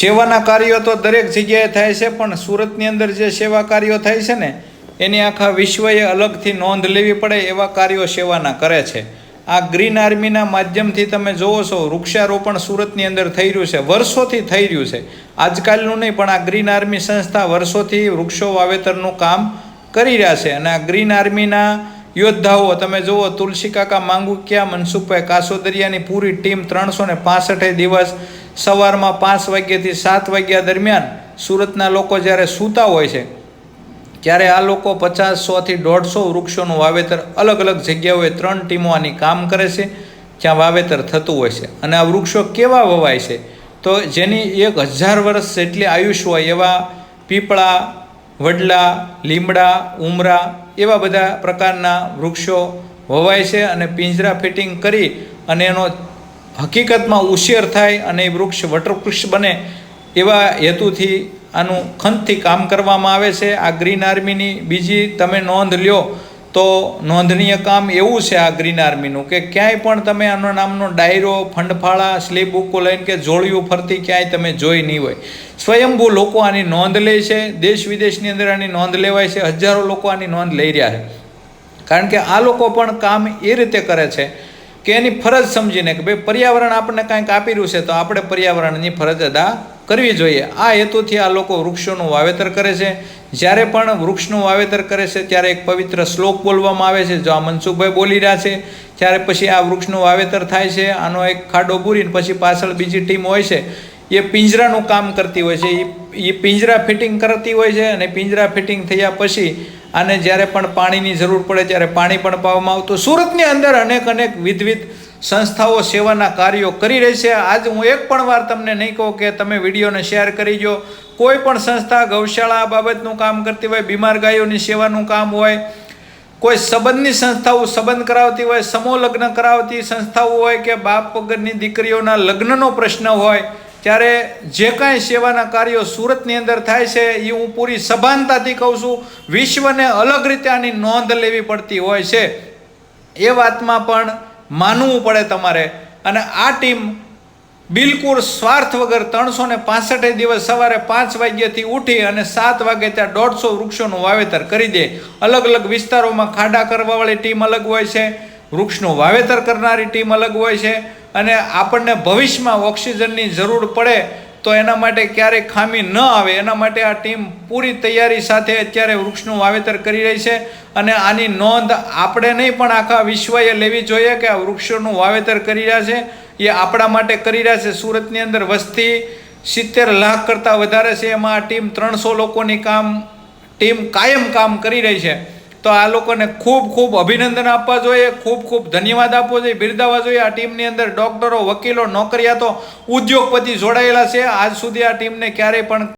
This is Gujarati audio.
સેવાના કાર્યો તો દરેક જગ્યાએ થાય છે, પણ સુરતની અંદર જે સેવા કાર્યો થાય છે ને, એની આખા વિશ્વએ અલગથી નોંધ લેવી પડે એવા કાર્યો સેવાના કરે છે. આ ગ્રીન આર્મીના માધ્યમથી તમે જોવો છો, વૃક્ષારોપણ સુરતની અંદર થઈ રહ્યું છે, વર્ષોથી થઈ રહ્યું છે. આજકાલનું નહીં, પણ આ ગ્રીન આર્મી સંસ્થા વર્ષોથી વૃક્ષો વાવેતરનું કામ કરી રહ્યા છે. અને આ ગ્રીન આર્મીના યોદ્ધાઓ, તમે જુઓ, તુલસી કાકા માંગુકિયા, મનસુખભાઈ કાસોદરિયાની પૂરી ટીમ ત્રણસો ને દિવસ સવારમાં પાંચ વાગ્યાથી સાત વાગ્યા દરમિયાન સુરતના લોકો જ્યારે સૂતા હોય છે, ત્યારે આ લોકો પચાસ સોથી દોઢસો વૃક્ષોનું વાવેતર અલગ અલગ જગ્યાઓએ ત્રણ ટીમો આની કામ કરે છે, જ્યાં વાવેતર થતું હોય છે. અને આ વૃક્ષો કેવા વવાય છે? તો જેની એક હજાર વર્ષ જેટલી આયુષ્ય હોય એવા પીપળા, વડલા, લીમડા, ઉમરા એવા બધા પ્રકારના વૃક્ષો વવાય છે અને પિંજરા ફિટિંગ કરી અને એનો હકીકતમાં ઉછેર થાય અને એ વૃક્ષ વટવૃક્ષ બને એવા હેતુથી આનું ખંતથી કામ કરવામાં આવે છે. આ ગ્રીન આર્મીની બીજી તમે નોંધ લ્યો તો નોંધનીય કામ એવું છે આ ગ્રીન આર્મીનું કે ક્યાંય પણ તમે આનો નામનો ડાયરો, ફંડફાળા સ્લીપ બુકો લઈને કે જોડિયું ફરતી ક્યાંય તમે જોઈ નહીં હોય. સ્વયંભૂ લોકો આની નોંધ લે છે. દેશ વિદેશની અંદર આની નોંધ લેવાય છે. હજારો લોકો આની નોંધ લઈ રહ્યા છે. કારણ કે આ લોકો પણ કામ એ રીતે કરે છે કે એની ફરજ સમજીને કે ભાઈ પર્યાવરણ આપણને કાંઈક આપી રહ્યું છે, તો આપણે પર્યાવરણની ફરજ અદા કરવી જોઈએ. આ હેતુથી આ લોકો વૃક્ષોનું વાવેતર કરે છે. જ્યારે પણ વૃક્ષનું વાવેતર કરે છે, ત્યારે એક પવિત્ર શ્લોક બોલવામાં આવે છે, જો આ મનસુખભાઈ બોલી રહ્યા છે, ત્યારે પછી આ વૃક્ષનું વાવેતર થાય છે, આનો એક ખાડો પૂરીને પછી પાછળ બીજી ટીમ હોય છે. એ પિંજરાનું કામ કરતી હોય છે. એ પિંજરા ફિટિંગ કરતી હોય છે અને પિંજરા ફિટિંગ થયા પછી આને જ્યારે પણ પાણીની જરૂર પડે ત્યારે પાણી પણ પાવામાં આવતું. સુરતની અંદર અનેક અનેક વિધવિધ સંસ્થાઓ સેવાના કાર્યો કરી રહી છે. આજ હું એક પણ વાર તમને નહીં કહું કે તમે વિડીયોને શેર કરી જો. કોઈ પણ સંસ્થા ગૌશાળા બાબતનું કામ કરતી હોય, બીમાર ગાયોની સેવાનું કામ હોય, કોઈ સંબંધની સંસ્થાઓ સંબંધ કરાવતી હોય, સમૂહ લગ્ન કરાવતી સંસ્થાઓ હોય કે બાપ વગરની દીકરીઓના લગ્નનો પ્રશ્ન હોય ત્યારે જે કાંઈ સેવાના કાર્યો સુરતની અંદર થાય છે એ હું પૂરી સભાનતાથી કહું છું, વિશ્વને અલગ રીતે આની નોંધ લેવી પડતી હોય છે. એ વાતમાં પણ માનવું પડે તમારે. અને આ ટીમ બિલકુલ સ્વાર્થ વગર ત્રણસો ને પાસઠ દિવસ સવારે પાંચ વાગ્યાથી ઉઠી અને સાત વાગે ત્યાં દોઢસો વૃક્ષોનું વાવેતર કરી દે. અલગ અલગ વિસ્તારોમાં ખાડા કરવાવાળી ટીમ અલગ હોય છે, વૃક્ષનું વાવેતર કરનારી ટીમ અલગ હોય છે અને આપણને ભવિષ્યમાં ઓક્સિજનની જરૂર પડે તો એના માટે ક્યારેય ખામી ન આવે. એના માટે આ ટીમ પૂરી તૈયારી સાથે અત્યારે વૃક્ષનું વાવેતર કરી રહી છે અને આની નોંધ આપણે નહીં, પણ આખા વિશ્વએ લેવી જોઈએ કે આ વૃક્ષોનું વાવેતર કરી રહ્યા છે. એ આપણા માટે કરી રહ્યા છે. સુરતની અંદર વસ્તી સિત્તેર લાખ કરતાં વધારે છે. એમાં આ ટીમ ત્રણસો લોકોની કામ, ટીમ કાયમ કામ કરી રહી છે. તો આ લોકોને ખૂબ ખૂબ અભિનંદન આપવા જોઈએ, ખૂબ ખૂબ ધન્યવાદ આપવો જોઈએ, બિરદાવવા જોઈએ. આ ટીમની અંદર ડૉક્ટરો, વકીલો, નોકરિયાતો, ઉદ્યોગપતિ જોડાયેલા છે. આજ સુધી આ ટીમને ક્યારેય પણ